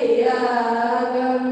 Yeah.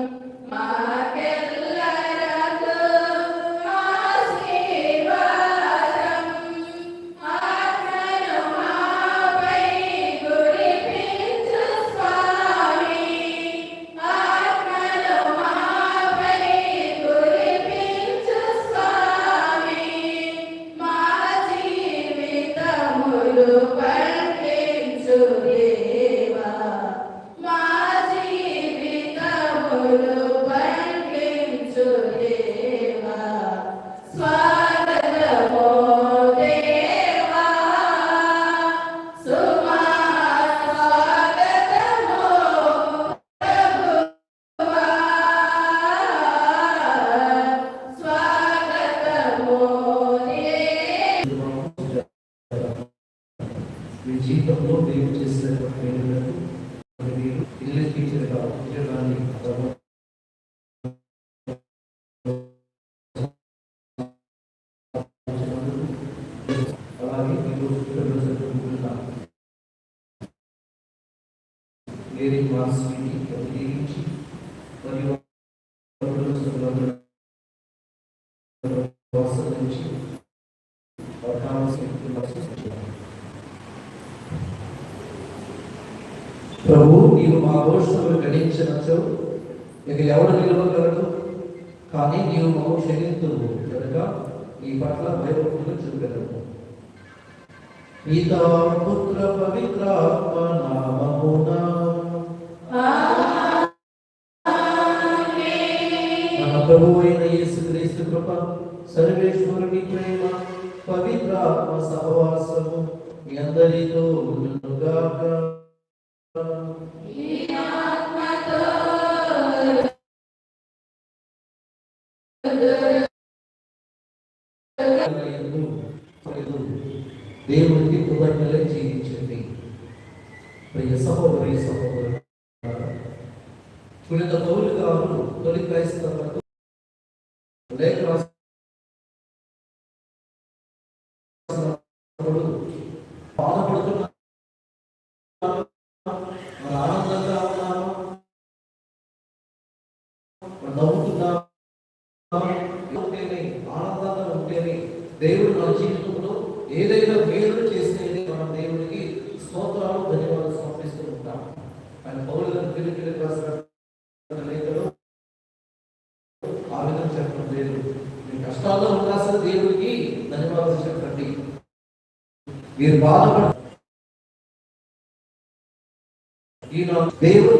జీవితంలో మేము చేసిన మేలులకు మీరు ఇల్లెక్కించినగా ఉద్యోగాన్ని అలాగే మీరు జరుగుతున్న వేరే వాస్తవికి ప్రత్యేకించి మరియు వసతి ప్రభు నీవు మా దోషములు గణించినచో ఇక ఎవరు నిలవగలడు? కానీ నీవు మాకు క్షమింతువు కనుక ఈ పట్ల భయభక్తులు చూపెదము. పితా పుత్ర పవిత్ర నామమున. మన ప్రభు అయిన యేసుక్రీస్తు కృప సర్వేశ్వరుని ప్రేమ పవిత్ర ఆత్మ సహవాసము మీ అందరితో ఉండుగాక దేవునికి కృతజ్ఞతలు జీవించండి. ప్రియ సహోదరి సహోదరు పునిత పౌలు గారు తొలి క్రైస్తవులకు లేఖ రాసినప్పుడు బాధపడుతున్నారు ఉంటేనే ఆనందంగా ఉంటేనే దేవుడు మన జీవితంలో ఏదైనా మేలు చేస్తే మనం దేవుడికి స్తోత్రాలు ధన్యవాదాలు సమర్పిస్తూ ఉంటాం. ఆయన పౌరులను పిలిపి రాసిన లేఖలో ఆ విధంగా చెప్పడం లేదు. మీ కష్టాల్లో ఉన్నా సరే దేవుడికి ధన్యవాదాలు చెప్పండి. మీరు బాధపడ ఈయన దేవుడు